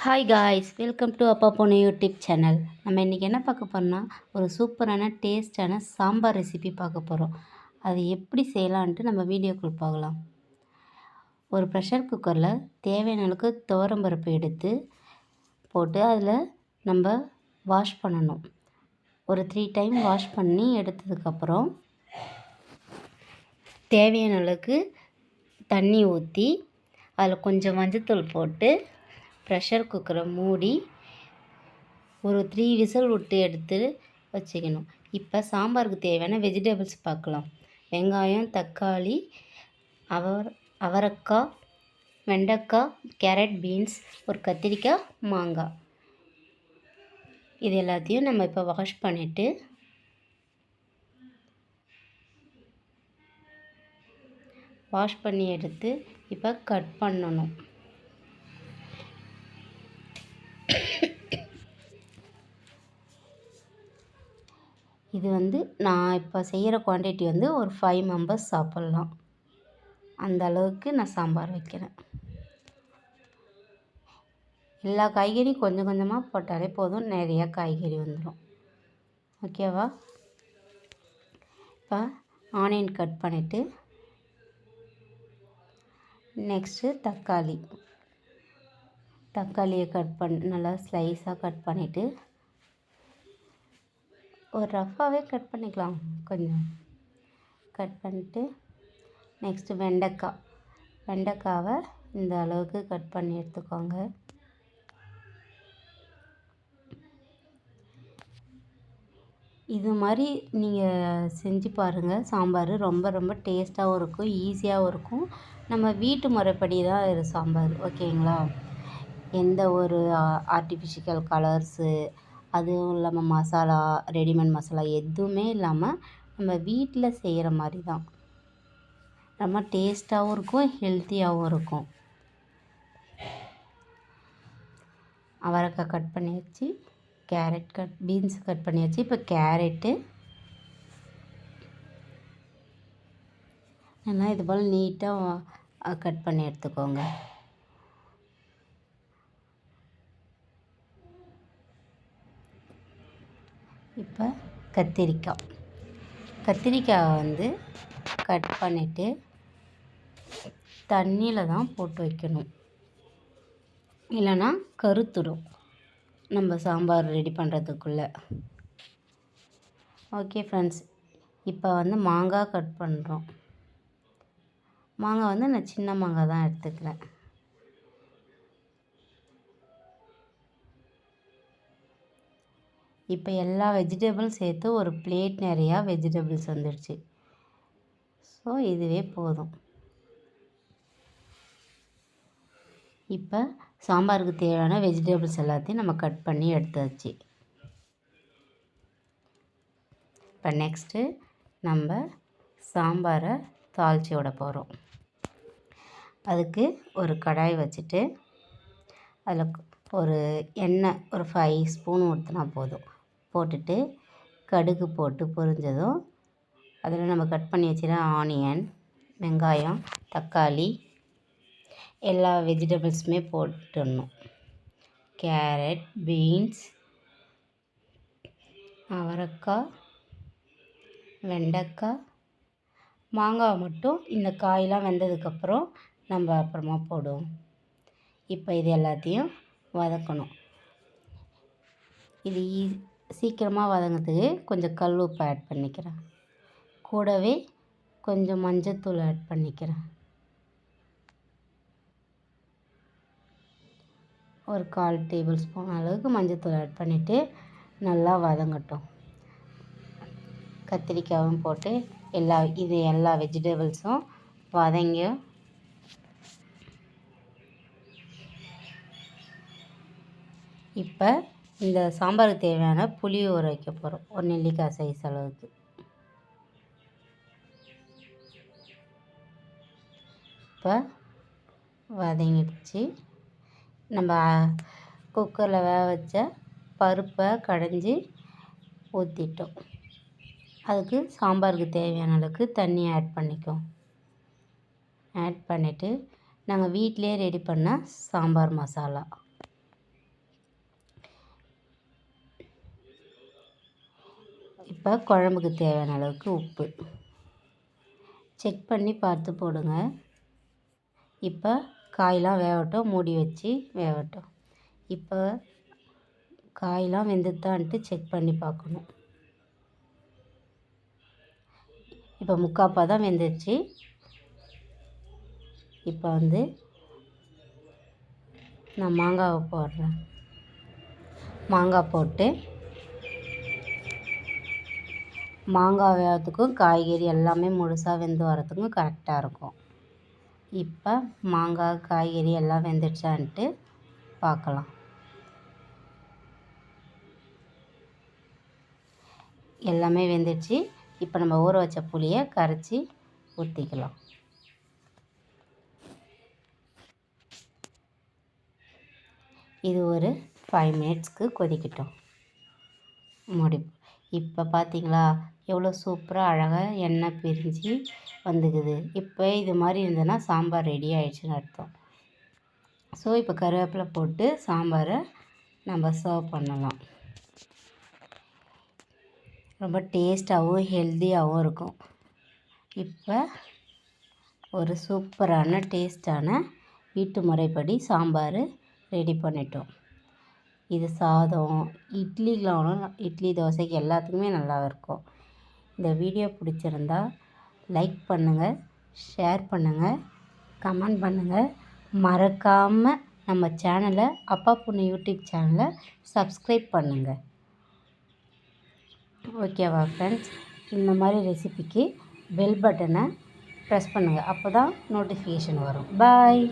Hi guys welcome to அப்பா பொண்ணு YouTube channel நம்ம இன்றைக்கி என்ன பார்க்க போகிறோம்னா ஒரு சூப்பரான டேஸ்டான சாம்பார் ரெசிபி பார்க்க போகிறோம் அது எப்படி செய்யலான்ட்டு நம்ம வீடியோக்குள் பார்க்கலாம் ஒரு ப்ரெஷர் குக்கரில் தேவையான அளவுக்கு துவரம்பருப்பு எடுத்து போட்டு அதில் நம்ம வாஷ் பண்ணணும். ஒரு த்ரீ டைம் வாஷ் பண்ணி எடுத்ததுக்கப்புறம் தேவையான அளவுக்கு தண்ணி ஊற்றி அதில் கொஞ்சம் மஞ்சத்தூள் போட்டு ப்ரெஷர் குக்கரை மூடி ஒரு த்ரீ விசில் விட்டு எடுத்து வச்சுக்கணும். இப்போ சாம்பாருக்கு தேவையான வெஜிடபிள்ஸ் பார்க்கலாம். வெங்காயம் தக்காளி அவர் அவரக்காய் வெண்டைக்காய் கேரட் பீன்ஸ் ஒரு கத்திரிக்காய் மாங்காய். இது எல்லாத்தையும் நம்ம இப்போ வாஷ் பண்ணிவிட்டு வாஷ் பண்ணி எடுத்து இப்போ கட் பண்ணணும். இது வந்து நான் இப்போ செய்கிற குவான்டிட்டி வந்து ஒரு ஃபைவ் மெம்பர்ஸ் சாப்பிட்லாம். அந்த அளவுக்கு நான் சாம்பார் வைக்கிறேன். எல்லா காய்கறியும் கொஞ்சம் கொஞ்சமாக போட்டாலே போதும் நிறையா காய்கறி வந்துடும் ஓகேவா இப்போ ஆனியன் கட் பண்ணிவிட்டு நெக்ஸ்ட்டு தக்காளி. தக்காளியை கட் பண் நல்லா ஸ்லைஸாக கட் பண்ணிவிட்டு ஒரு ரஃப்பாகவே கட் பண்ணிக்கலாம். கொஞ்சம் கட் பண்ணிட்டு நெக்ஸ்ட்டு வெண்டைக்காய். வெண்டைக்காவை இந்த அளவுக்கு கட் பண்ணி எடுத்துக்கோங்க. இது மாதிரி நீங்கள் செஞ்சு பாருங்கள் சாம்பார் ரொம்ப ரொம்ப டேஸ்ட்டாகவும் இருக்கும் ஈஸியாகவும் இருக்கும். நம்ம வீட்டு முறைப்படி தான் இது சாம்பார் ஓகேங்களா? எந்த ஒரு ஆர்டிஃபிஷிக்கல் கலர்ஸு அதுவும் இல்லாமல் மசாலா ரெடிமேட் மசாலா எதுவுமே இல்லாமல் நம்ம வீட்டில் செய்கிற மாதிரி தான் ரொம்ப டேஸ்ட்டாகவும் இருக்கும் ஹெல்த்தியாகவும் இருக்கும். அவரைக்காய் கட் பண்ணியாச்சு கேரட் கட் பீன்ஸ் கட் பண்ணியாச்சு. இப்போ கேரட்டு நல்லா இது போல் நீட்டாக கட் பண்ணி எடுத்துக்கோங்க. இப்போ கத்திரிக்காய். கத்திரிக்காயை வந்து கட் பண்ணிவிட்டு தண்ணியில் தான் போட்டு வைக்கணும். இல்லைன்னா கருத்துடும் நம்ம சாம்பார் ரெடி பண்ணுறதுக்குள்ளே ஓகே ஃப்ரெண்ட்ஸ் இப்போ வந்து மாங்காய் கட் பண்ணுறோம் மாங்காய் வந்து நான் சின்ன மாங்காய் தான் எடுத்துக்கிறேன். இப்போ எல்லா வெஜிடபிள்ஸ் சேர்த்து ஒரு பிளேட் நிறையா வெஜிடபிள்ஸ் வந்துடுச்சு. ஸோ இதுவே போதும். இப்போ சாம்பாருக்கு தேவையான வெஜிடபிள்ஸ் எல்லாத்தையும் நம்ம கட் பண்ணி எடுத்தாச்சு. இப்போ நெக்ஸ்ட்டு நம்ம சாம்பாரை தாளித்து விட போகிறோம் அதுக்கு ஒரு கடாய் வச்சுட்டு அதில் ஒரு எண்ணெய் ஒரு ஃபைவ் ஸ்பூன் ஊற்றினா போதும். போட்டுட்டு கடுகு போட்டு பொரிஞ்சதும் அதில் நம்ம கட் பண்ணி வச்சுருக்க ஆனியன் வெங்காயம் தக்காளி எல்லா வெஜிடபிள்ஸுமே போட்டுடணும். கேரட் பீன்ஸ் அவரைக்காய் வெண்டைக்காய் மாங்காய் மட்டும் இந்த காயெலாம் வெந்ததுக்கப்புறம் நம்ம அப்புறமா போடுவோம். இப்போ இது எல்லாத்தையும் வதக்கணும். இது ஈ சீக்கிரமாக வதங்கிறதுக்கு கொஞ்சம் கல் உப்பு ஆட் பண்ணிக்கிறேன். கூடவே கொஞ்சம் மஞ்சத்தூள் ஆட் பண்ணிக்கிறேன். ஒரு கால் டேபிள் ஸ்பூன் அளவுக்கு மஞ்சத்தூள் ஆட் பண்ணிவிட்டு நல்லா வதங்கட்டும். கத்திரிக்காயும் போட்டு எல்லா இது எல்லா வெஜிடபிள்ஸும் வதங்கி இப்போ இந்த சாம்பாருக்கு தேவையான புளி ஊற வைக்க போகிறோம் ஒரு நெல்லிக்காய் சைஸ் அளவுக்கு. இப்போ வதங்கிடுச்சு. நம்ம குக்கரில் வேக வச்ச பருப்பை கடைஞ்சி ஊற்றிட்டோம் அதுக்கு சாம்பாருக்கு தேவையான அளவுக்கு தண்ணி ஆட் பண்ணிக்கோம் ஆட் பண்ணிவிட்டு நாங்கள் வீட்டிலே ரெடி பண்ண சாம்பார் மசாலா. இப்போ குழம்புக்கு தேவையான அளவுக்கு உப்பு. செக் பண்ணி பார்த்து போடுங்க. இப்போ காயெலாம் வேகட்டும் மூடி வச்சு வேகட்டும். இப்போ காயெலாம் வெந்துட்டான்ட்டு செக் பண்ணி பார்க்கணும். இப்போ முக்காப்பா தான் வெந்துருச்சு. இப்போ வந்து நான் மாங்காவை போடுறேன். மாங்காய் போட்டு மாங்காய் வேகிறதுக்கும் காய்கறி எல்லாமே முழுசாக வெந்து வரத்துக்கும் கரெக்டாக இருக்கும். இப்போ மாங்காய் காய்கறி எல்லாம் வெந்துடுச்சான்ட்டு பார்க்கலாம் எல்லாமே வெந்துடுச்சு இப்போ நம்ம ஊற வச்ச புளியை கரைச்சி ஊற்றிக்கலாம் இது ஒரு ஃபைவ் மினிட்ஸ்க்கு கொதிக்கட்டும். முடிப்போம் இப்போ பார்த்தீங்களா எவ்வளோ சூப்பராக அழகாக எண்ணெய் பிரிஞ்சு வந்துக்குது. இப்போ இது மாதிரி இருந்ததுன்னா சாம்பார் ரெடி ஆயிடுச்சுன்னு அர்த்தம். ஸோ இப்போ கருவேப்பிலை போட்டு சாம்பாரை நம்ம சர்வ் பண்ணலாம். ரொம்ப டேஸ்ட்டாகவும் ஹெல்த்தியாகவும் இருக்கும். இப்போ ஒரு சூப்பரான டேஸ்ட்டான வீட்டு முறைப்படி சாம்பார் ரெடி பண்ணிட்டோம். இது சாதம் இட்லிக்கெலாம் இட்லி தோசைக்கு எல்லாத்துக்குமே நல்லா இருக்கும் இந்த வீடியோ பிடிச்சிருந்தா லைக் பண்ணுங்கள் ஷேர் பண்ணுங்கள் கமெண்ட் பண்ணுங்கள் மறக்காமல் நம்ம சேனலை அப்பா பொண்ணு யூடியூப் சேனலை சப்ஸ்கிரைப் பண்ணுங்கள் ஓகேவா ஃப்ரெண்ட்ஸ்? இந்த மாதிரி ரெசிபிக்கு பெல் பட்டனை ப்ரெஸ் பண்ணுங்கள் அப்போ தான் நோட்டிஃபிகேஷன் வரும். பாய்